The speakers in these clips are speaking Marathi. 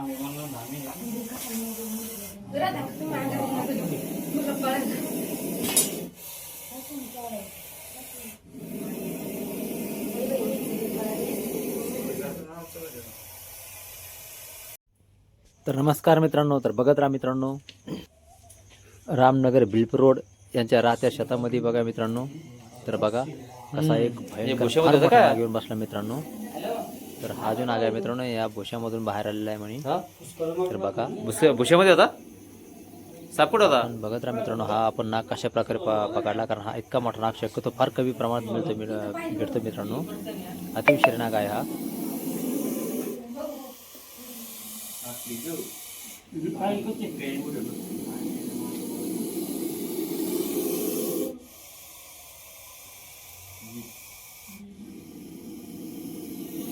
आम्ही तर नमस्कार मित्रांनो तर बघत राहा मित्रांनो रामनगर बिल्प रोड यांच्या राहत्या शेतामध्ये बघा मित्रांनो. तर बघा असा एक भयंकर फार मोठा नाग येऊन बसला मित्रांनो. तर हा जो नाग आहे मित्रांनो या भुशामधून बाहेर आलेला आहे म्हणे. तर बघा. भुशामध्ये होता? साप कुठं होता बघत राहा मित्रांनो हा आपण नाग कशा प्रकारे प- पकडला कारण हा इतका मोठा नाग शक्यतो फार कमी प्रमाणात मिळतो मिळ- भेटतो मित्रांनो. अतिविषय नाग आहे हा.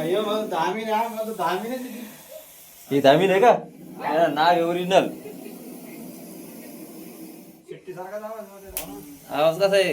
अय्यो हा ही दामीन आहे का? हा, नाग ओरिजिनल सारखा जावा आवाज कसा आहे?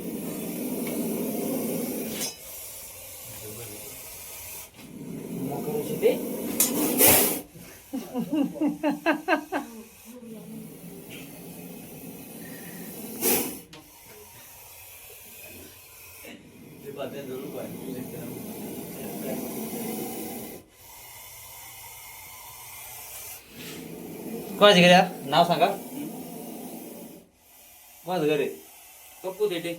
मिनिट कोणाची घरी? नाव सांगा. माझं घर आहे. पप्पू थेटे.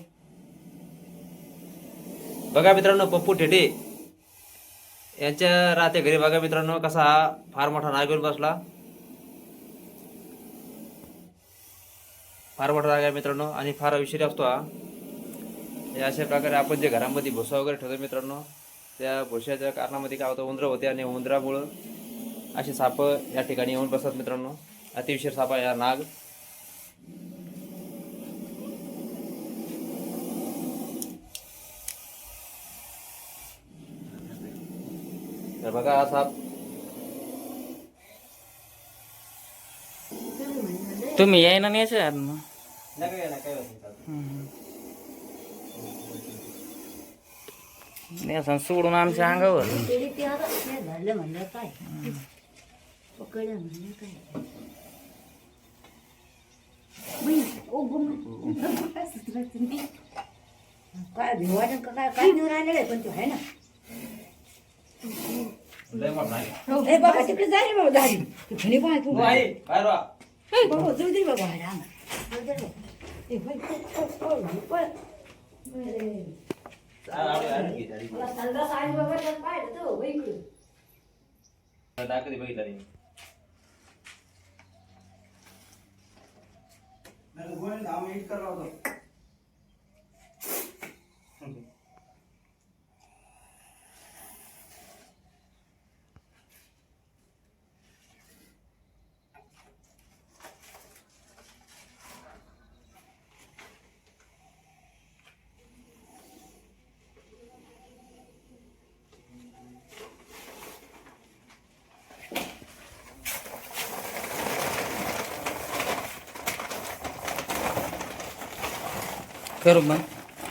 बघा मित्रांनो पप्पू ठेटे यांच्या राहत्या घरी बघा मित्रांनो कसा हा फार मोठा नाग येऊन बसला. फार मोठा नाग आहे मित्रांनो आणि फार विषारी असतो हा. हे अशा प्रकारे आपण जे घरामध्ये भुसा वगैरे ठेवतो मित्रांनो त्या भुशाच्या कारणामध्ये काय होतं उंदरं होते आणि उंदरामुळं असे साप या ठिकाणी येऊन बसतात मित्रांनो. अतिविशीर साप हा नाग. तर बघा हा साप. तुम्ही याय ना यायचं आत मग नाही असं सोडून आमच्या अंगावर तरी ते आता हे झालं म्हणलं काय पकडलं म्हणलं काय बाई, ओ गुम. काय सुचलं तुम्ही? काय भिवाटन का काय काय देऊन राहिलेलं आहे पण तो आहे ना ए बाबा तिकडे जा रे बाबा दारी तू खणी पाय तू बाहेर वा. ए बाबा जाऊ दे बाबा राम जाऊ दे रे. संडास बघितला नाही नाही, गोळी करू मग.